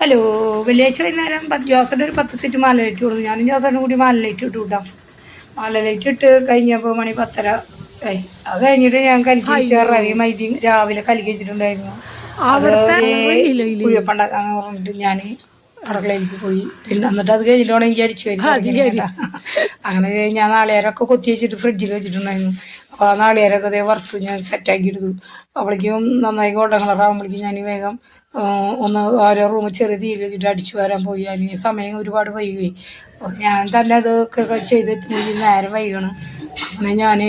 Hello വെള്ളിയാഴ്ച വൈകുന്നേരം പത്ത് ജോസന്റെ ഒരു പത്ത് സീറ്റ് മാല ലൈറ്റ് കൊടുത്തു. ഞാനും ജോസഫിനും കൂടി മാല ലൈറ്റ് ഇട്ട് വിട്ടാം. മാല ലൈറ്റ് ഇട്ട് കഴിഞ്ഞപ്പോൾ മണി പത്തര ആയി. അത് കഴിഞ്ഞിട്ട് ഞാൻ കലിക്ക് വെച്ച റവി മൈദി രാവിലെ കലിക്ക് വെച്ചിട്ടുണ്ടായിരുന്നു. അത് കുഴപ്പമുണ്ടാക്കാന്ന് പറഞ്ഞിട്ട് ഞാൻ അടുക്കളയിലേക്ക് പോയി. പിന്നെ എന്നിട്ട് അത് കഴിഞ്ഞിട്ടാണ് എനിക്ക് അടിച്ചു വരും അങ്ങനെ ഞാൻ നാളികേരമൊക്കെ കൊത്തി വെച്ചിട്ട് ഫ്രിഡ്ജിൽ വെച്ചിട്ടുണ്ടായിരുന്നു. അപ്പോൾ ആ നാളികേരമൊക്കെ അതേ വറുത്ത് ഞാൻ സെറ്റാക്കി എടുത്തു. അപ്പോഴേക്കും നന്നായി ഗോൾഡൻ കളർ ആകുമ്പോഴേക്കും ഞാൻ വേഗം ഒന്ന് ഓരോ റൂം ചെറിയ തീയിൽ വെച്ചിട്ട് അടിച്ചു വരാൻ പോയി. അല്ലെങ്കിൽ സമയം ഒരുപാട് വൈകുകയും. അപ്പോൾ ഞാൻ തന്നെ അതൊക്കെ ചെയ്ത് എത്തുമ്പോൾ നേരം വൈകണം. അങ്ങനെ ഞാൻ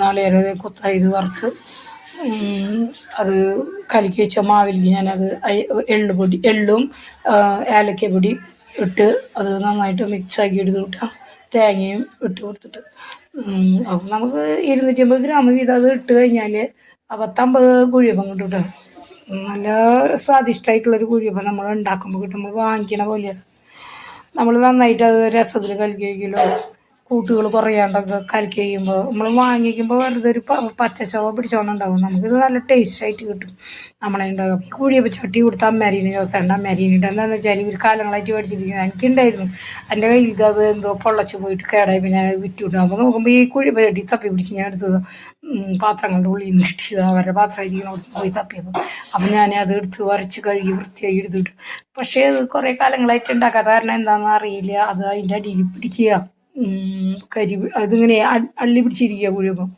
നാളികേരം കൊത്തായത് വറുത്ത്. അത് കലക്കി വെച്ച മാവിലേക്ക് ഞാനത് എള്ളു എള്ളുപൊടി എള്ളും ഏലക്ക ഏലക്കപ്പൊടി ഇട്ട് അത് നന്നായിട്ട് മിക്സാക്കി എടുത്ത് വിട്ടാ തേങ്ങയും ഇട്ട് കൊടുത്തിട്ട്. അപ്പം നമുക്ക് ഇരുന്നൂറ്റി അമ്പത് ഗ്രാം വീതം അത് ഇട്ട് കഴിഞ്ഞാൽ പത്തമ്പത് കുഴിയപ്പം കിട്ടും കേട്ടോ നല്ല സ്വാദിഷ്ടമായിട്ടുള്ളൊരു കുഴിയപ്പം നമ്മൾ ഉണ്ടാക്കുമ്പോൾ കിട്ടും. നമ്മൾ വാങ്ങിക്കണ പോലെയാണ്. നമ്മൾ നന്നായിട്ട് അത് രസത്തിൽ കലക്കി വയ്ക്കലോ കൂട്ടുകൾ കുറയാണ്ടൊക്കെ കലക്കി കഴിയുമ്പോൾ നമ്മൾ വാങ്ങിക്കുമ്പോൾ വെറുതെ ഒരു പ- പച്ച ചുവ പിടിച്ചോണ്ട് ഉണ്ടാവും നമുക്കിത് നല്ല ടേസ്റ്റ് ആയിട്ട് കിട്ടും. നമ്മളെ ഉണ്ടാകും കുഴിയപ്പോൾ ചട്ടി കൊടുത്ത അമ്മരീന് ദിവസമുണ്ട് അമ്മരീനിട്ട് എന്താണെന്ന് വെച്ചാൽ ഇവർ കാലങ്ങളായിട്ട് മേടിച്ചിരിക്കുന്നത് എനിക്കുണ്ടായിരുന്നു. എന്റെ കയ്യിൽ അത് എന്തോ പൊള്ളച്ച് പോയിട്ട് കേടായി. പിന്നെ ഞാനത് വിറ്റുണ്ടാകുമ്പോൾ നോക്കുമ്പോൾ ഈ കുഴിയപ്പോൾ ചട്ടി തപ്പി പിടിച്ച് ഞാൻ എടുത്തത് പാത്രങ്ങളുടെ ഉള്ളിൽ നിന്ന് കിട്ടിയത്. അവരുടെ പാത്രം ഇരിക്കണോട് പോയി തപ്പിയപ്പോൾ അപ്പം ഞാൻ അത് എടുത്ത് വരച്ച് കഴുകി വൃത്തിയായി എടുത്തിട്ട്. പക്ഷേ അത് കുറേ കാലങ്ങളായിട്ട് ഉണ്ടാക്കാത്ത കാരണം എന്താണെന്ന് അറിയില്ല. അത് അതിന്റെ അടിയിൽ പിടിക്കുക. കരി അതിങ്ങനെ അള്ളി പിടിച്ചിരിക്കുക കുഴിയപ്പം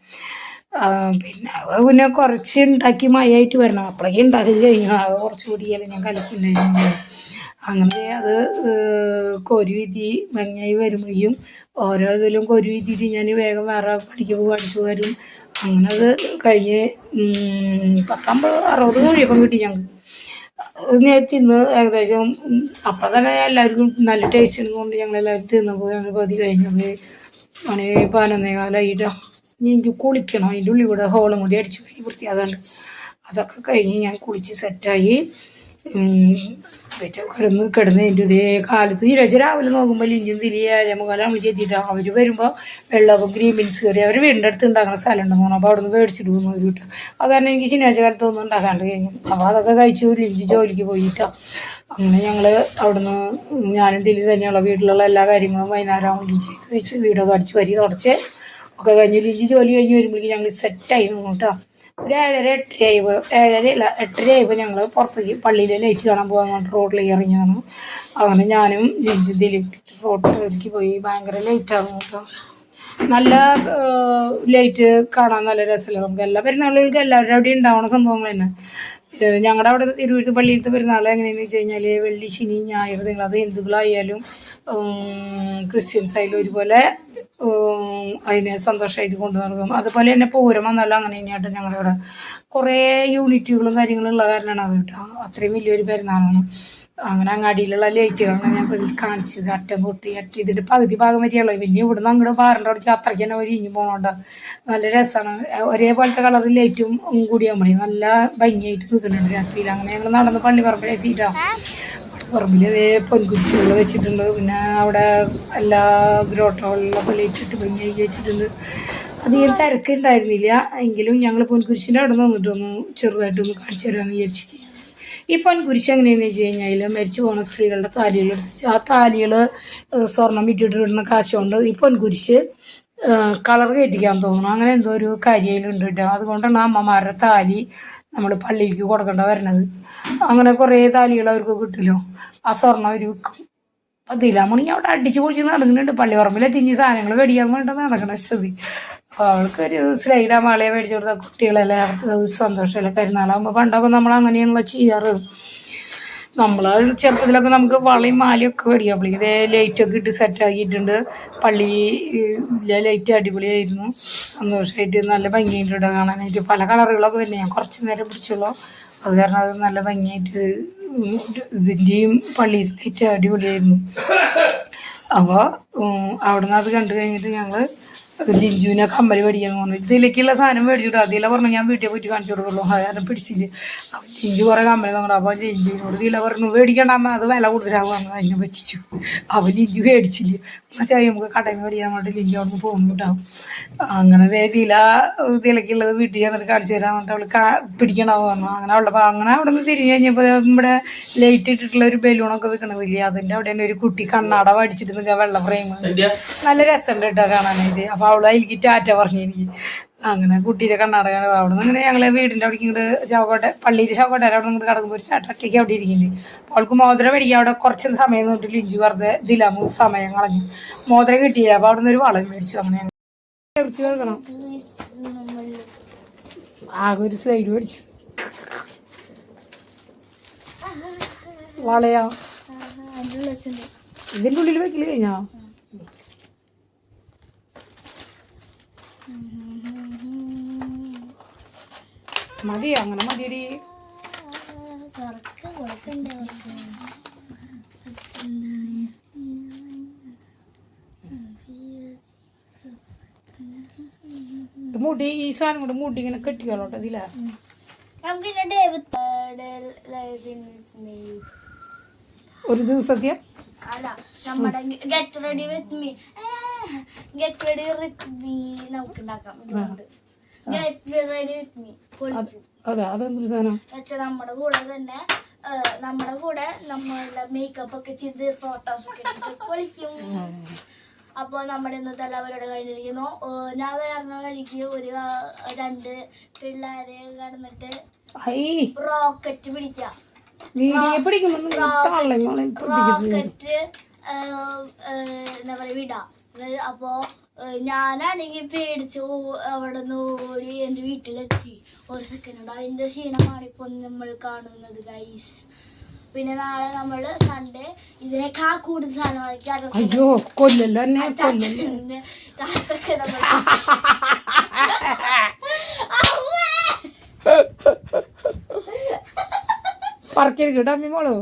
പിന്നെ പിന്നെ കുറച്ച് ഉണ്ടാക്കി മയായിട്ട് വരണം. അപ്പോഴേക്കും ഉണ്ടാക്കി കഴിഞ്ഞു. അത് കുറച്ച് കൂടിയാലും ഞാൻ കലക്കിണ്ടായിരുന്നു അങ്ങനെ അത് കൊരു വിധി ഭംഗിയായി വരുമ്പോഴേക്കും ഓരോ ഇതിലും കൊരു വിധിയിട്ട് ഞാൻ വേഗം വേറെ പണിക്ക് പോകും അടിച്ചു വരും. അങ്ങനെ അത് കഴിഞ്ഞ് പത്തമ്പത് അറുപത് കഴിയപ്പം കിട്ടി ഞങ്ങൾക്ക് ഞാൻ തിന്ന് ഏകദേശം അപ്പം തന്നെ എല്ലാവർക്കും നല്ല ടേസ്റ്റ് കൊണ്ട് ഞങ്ങളെല്ലാവരും തിന്നപ്പോൾ പതി കഴിഞ്ഞത് മണി പതിനൊന്നേ കാലമായിട്ടോ ഇനി എനിക്ക് കുളിക്കണം. അതിന്റെ ഉള്ളിൽ കൂടെ ഹോളും കൂടി അടിച്ച് വൃത്തിയാകാണ്ട് അതൊക്കെ കഴിഞ്ഞ് ഞാൻ കുളിച്ച് സെറ്റായി കിടന്ന് കിടന്ന് എന്റെ ഇതേ കാലത്ത് ഇരച്ച രാവിലെ നോക്കുമ്പോൾ ലിഞ്ചും തിരിയാ ഏഴമുകാലാകുമ്പോൾ ചെത്തിയിട്ടാണ് അവർ വരുമ്പോൾ വെള്ളമൊക്കെ ഗ്രീൻ ബീൻസ് കയറി അവർ വീടിന്റെ അടുത്ത് ഉണ്ടാക്കുന്ന സ്ഥലം ഉണ്ടെന്ന് പറഞ്ഞു അപ്പോൾ അവിടെ നിന്ന് മേടിച്ചിട്ട് പോകുന്നു ഒരു വീട്ട്. അത് കാരണം എനിക്ക് ശനിയാഴ്ച കാലത്ത് ഒന്നും ഉണ്ടാക്കാണ്ട് കഴിഞ്ഞു. അപ്പോൾ അതൊക്കെ കഴിച്ചു ലിഞ്ച് ജോലിക്ക് പോയിട്ടാണ് അങ്ങനെ ഞങ്ങൾ അവിടുന്ന് ഞാനും തിരി തന്നെയുള്ള വീട്ടിലുള്ള എല്ലാ കാര്യങ്ങളും വൈകുന്നേരം ആവുകയും ചെയ്ത് വെച്ച് വീടൊക്കെ അടിച്ച് വരി തുടച്ച് ഒക്കെ കഴിഞ്ഞ് ലിഞ്ച് ജോലി കഴിഞ്ഞ് വരുമ്പോഴേക്കും ഞങ്ങൾ സെറ്റായി നിന്നു കേട്ടോ. ഒരു ഏഴര എട്ടരയായപ്പോൾ ഏഴര അല്ല എട്ടരയായപ്പോൾ ഞങ്ങൾ പുറത്തേക്ക് പള്ളിയിലെ ലൈറ്റ് കാണാൻ പോകാൻ വേണ്ടി റോഡിലേക്ക് ഇറങ്ങിയതാണ് അങ്ങനെ ഞാനും റോഡ് റോഡിലേക്ക് പോയി. ഭയങ്കര ലൈറ്റാണ് കേട്ടോ. നല്ല ലൈറ്റ് കാണാൻ നല്ല രസമല്ലേ നമുക്ക്. എല്ലാ പെരുന്നാളുകൾക്ക് എല്ലാവരുടെ അവിടെ ഉണ്ടാവുന്ന സംഭവങ്ങൾ തന്നെ. ഞങ്ങളുടെ അവിടെ തിരുവഴുത്ത് പള്ളിയിലത്തെ പെരുന്നാൾ എങ്ങനെയാണെന്ന് വെച്ച് കഴിഞ്ഞാൽ വെള്ളി ശനി ഞായർ നിങ്ങളത് ഹിന്ദുക്കളായാലും ക്രിസ്ത്യൻസ് ആയാലും ഒരുപോലെ അതിനെ സന്തോഷമായിട്ട് കൊണ്ടു നടക്കും. അതുപോലെ തന്നെ പൂരം വന്നാലും അങ്ങനെ തന്നെയായിട്ട് ഞങ്ങളുടെ ഇവിടെ കുറേ യൂണിറ്റുകളും കാര്യങ്ങളും ഉള്ള കാരണമാണ് അത് കേട്ടോ. അത്രയും വലിയൊരു പെരുന്നാളാണ്. അങ്ങനെ അങ്ങാടിയിലുള്ള ലൈറ്റുകളാണ് ഞാൻ ഇതിൽ കാണിച്ചത്. അറ്റം തൊട്ട് അറ്റ ഇതിന്റെ പകുതി ഭാഗം വരെയുള്ളത് പിന്നെ ഇവിടുന്ന് അങ്ങോട്ട് പാറിന്റെ അവിടേക്ക് അത്രയ്ക്ക് തന്നെ വഴി പോകണോണ്ട നല്ല രസമാണ്. ഒരേപോലത്തെ കളർ ലൈറ്റും കൂടിയാൽ മതി നല്ല ഭംഗിയായിട്ട് നിൽക്കുന്നുണ്ട് രാത്രിയിൽ. അങ്ങനെ ഞങ്ങൾ നടന്ന് പള്ളി പറമ്പിലെത്തിയിട്ടാണ് പറമ്പിൽ അതേ പൊൻകുരിശുകൾ വെച്ചിട്ടുണ്ട്. പിന്നെ അവിടെ എല്ലാ ഗ്രോട്ടകളിലൊക്കെ ലയിച്ചിട്ട് ഭംഗിയായി വെച്ചിട്ടുണ്ട്. അധികം തിരക്കുണ്ടായിരുന്നില്ല. എങ്കിലും ഞങ്ങൾ പൊൻകുരിശിന്റെ അവിടെ നിന്നിട്ടൊന്ന് ചെറുതായിട്ടൊന്ന് കാണിച്ചു തരാമെന്ന് വിചാരിച്ചിട്ട് ഈ പൊൻകുരിശ് എങ്ങനെയാണെന്ന് വെച്ച് കഴിഞ്ഞാൽ മരിച്ചു പോകുന്ന സ്ത്രീകളുടെ താലികൾ എടുത്ത് ആ താലികൾ സ്വർണം വിറ്റിട്ടിടുന്ന കാശുകൊണ്ട് ഈ പൊൻകുരിശ് കളർ കയറ്റിക്കാൻ തോന്നുന്നു. അങ്ങനെ എന്തോ ഒരു കരിയിലുണ്ട് കേട്ടോ. അതുകൊണ്ടാണ് അമ്മമാരുടെ താലി നമ്മൾ പള്ളിക്ക് കൊടുക്കേണ്ട വരണത്. അങ്ങനെ കുറേ താലികൾ അവർക്ക് കിട്ടുമല്ലോ ആ സ്വർണം അവർ വിൽക്കും. അതിലാമണെങ്കിൽ അവിടെ അടിച്ചു പൊളിച്ച് നടക്കുന്നുണ്ട്. പള്ളിപ്പറമ്പിലെ തിഞ്ഞി സാധനങ്ങൾ മേടിക്കാൻ വേണ്ടി നടക്കണ ശ്രുതി അപ്പോൾ അവൾക്കൊരു സ്ലൈഡാ മാളയെ മേടിച്ചു കൊടുത്ത കുട്ടികളെല്ലാം അവർക്ക് സന്തോഷമല്ലേ പെരുന്നാളാകുമ്പോൾ പണ്ടൊക്കെ നമ്മൾ അങ്ങനെയാണല്ലോ ചെയ്യാറ്. നമ്മൾ ചെറുപ്പത്തിലൊക്കെ നമുക്ക് വളയും മാലയൊക്കെ മേടിക്കാം ഇതേ ലൈറ്റൊക്കെ ഇട്ട് സെറ്റാക്കിയിട്ടുണ്ട് പള്ളിയിലെ ലൈറ്റ് അടിപൊളിയായിരുന്നു. സന്തോഷമായിട്ട് നല്ല ഭംഗിയായിട്ടുണ്ട് കാണാനായിട്ട്. പല കളറുകളൊക്കെ വരുന്നത് ഞാൻ കുറച്ച് നേരം പിടിച്ചുള്ളൂ. അത് കാരണം അത് നല്ല ഭംഗിയായിട്ട് ഇതിന്റെയും പള്ളിയിലെ ലൈറ്റ് അടിപൊളിയായിരുന്നു. അപ്പോൾ അവിടെ നിന്ന് അത് കണ്ടു കഴിഞ്ഞിട്ട് ഞങ്ങൾ ലിഞ്ചുവിനെ കമ്മൽ മേടിക്കാൻ പോകുന്നു ഇതിലേക്കുള്ള സാധനം മേടിച്ചിട്ട് അതിലെ പറഞ്ഞു ഞാൻ വീട്ടിൽ പോയിട്ട് കാണിച്ചു കൊടുക്കുള്ളൂ അത് കാരണം പിടിച്ചില്ല. അപ്പം ലിഞ്ചു കുറേ കമ്മൽ നോക്കണം അപ്പോൾ ജിൻജുവിനോട് ഇതില പറഞ്ഞു മേടിക്കണ്ട അമ്മ അത് വില കൂടുതലാവുക അതിനെ പറ്റിച്ചു. അവൻ ലിഞ്ചു മേടിച്ചില്ല. ചായ നമുക്ക് കടയിൽ നിന്ന് മേടിക്കാൻ വേണ്ടി ലിഞ്ചു അവിടെ നിന്ന് പോകുന്നുണ്ടാവും അങ്ങനെ ഇതില ഇതിലേക്കുള്ളത് വീട്ടിൽ ചെന്നിട്ട് കാണിച്ചു തരാൻ പറഞ്ഞിട്ട് അവൾ കാ പിടിക്കണ്ടാവും പറഞ്ഞു. അങ്ങനെ അവളുടെ അങ്ങനെ അവിടെ നിന്ന് തിരിഞ്ഞു കഴിഞ്ഞപ്പോൾ ഇവിടെ ലൈറ്റ് ഇട്ടിട്ടുള്ള ഒരു ബലൂണൊക്കെ വെക്കണതില്ലേ അതിന്റെ അവിടെ തന്നെ ഒരു കുട്ടി കണ്ണാട മേടിച്ചിട്ട് നിൽക്കുക വെള്ള ഫ്രെയിം നല്ല രസമുണ്ട് കേട്ടോ കാണാനായിട്ട്. അപ്പോൾ അവൾ അതിലേക്ക് ടാറ്റ പറഞ്ഞു എനിക്ക്. അങ്ങനെ കുട്ടിയുടെ കണ്ണാടക അവിടെ നിന്ന് ഇങ്ങനെ ഞങ്ങളെ വീടിന്റെ അവിടെ ഇങ്ങോട്ട് ചവക്കോട്ടെ പള്ളിയിൽ ചവക്കോട്ടെ അവിടെ നിന്ന് കിടക്കുമ്പോൾ ഒരു ചാട്ടറ്റയ്ക്ക് അവിടെ ഇരിക്കുന്നുണ്ട്. അപ്പോൾ അവൾക്ക് മോതിരം മേടിക്കാൻ അവിടെ കുറച്ച് സമയം നോട്ട് ലിഞ്ചു വെറുതെ ദിലാമു സമയം കളഞ്ഞു. മോതിരം കിട്ടിയില്ല. അപ്പോൾ അവിടെ നിന്ന് ഒരു വളം മേടിച്ചു. അങ്ങനെ കേൾക്കണം ആകെ ഒരു സ്ലൈഡ് മേടിച്ചു. വളയാ. ഇതിന്റെ ഉള്ളിൽ വെക്കില്ല കഴിഞ്ഞോ? മതി അങ്ങനെ മതിയടി. മുടി ഈ സാധനം കൊണ്ട് മുടി ഇങ്ങനെ കെട്ടിക്കോളോട്ടോ ഇതില. ഒരു ദിവസത്തെ അല്ല നമ്മുടെ get ready with me. Get ready with me നമുക്ക് ഉണ്ടാക്കാം ഗെറ്റ് റെഡി വിത്ത് മീ അതെ അതെന്തൊരു സാധനം? വെച്ചാൽ നമ്മുടെ കൂടെ തന്നെ നമ്മുടെ കൂടെ നമ്മളുടെ മേക്കപ്പ് ഒക്കെ ചെയ്ത് ഫോട്ടോസ് ഒക്കെ എടുത്ത് പൊളിക്കും. അപ്പോൾ നമ്മുടെ ഇന്നത്തെ എല്ലാവരോട് കഴിഞ്ഞിരിക്കുന്നു. ഞാൻ വേറെ വഴിക്ക് ഒരു രണ്ട് പിള്ളേര് കടന്നിട്ട് റോക്കറ്റ് പിടിക്കാം. റോക്കറ്റ് എന്താ പറയാ വിടാം. അതായത് അപ്പോ ഏഹ്, ഞാനാണെങ്കിൽ പേടിച്ച് അവിടെ നിന്ന് ഓടി എന്റെ വീട്ടിലെത്തി. ഒരു സെക്കൻഡ് അതിന്റെ ക്ഷീണമാണ് ഇപ്പൊ നമ്മൾ കാണുന്നത് ഗൈസ് പിന്നെ നാളെ നമ്മൾ സൺഡേ ഇതിനേക്കാ കൂടുതൽ സാധനം അയ്യോ കൊല്ലല്ലോ കാശൊക്കെ നമ്മൾ പറക്കരുത് കേട്ടോ അമ്മി! മോളോ.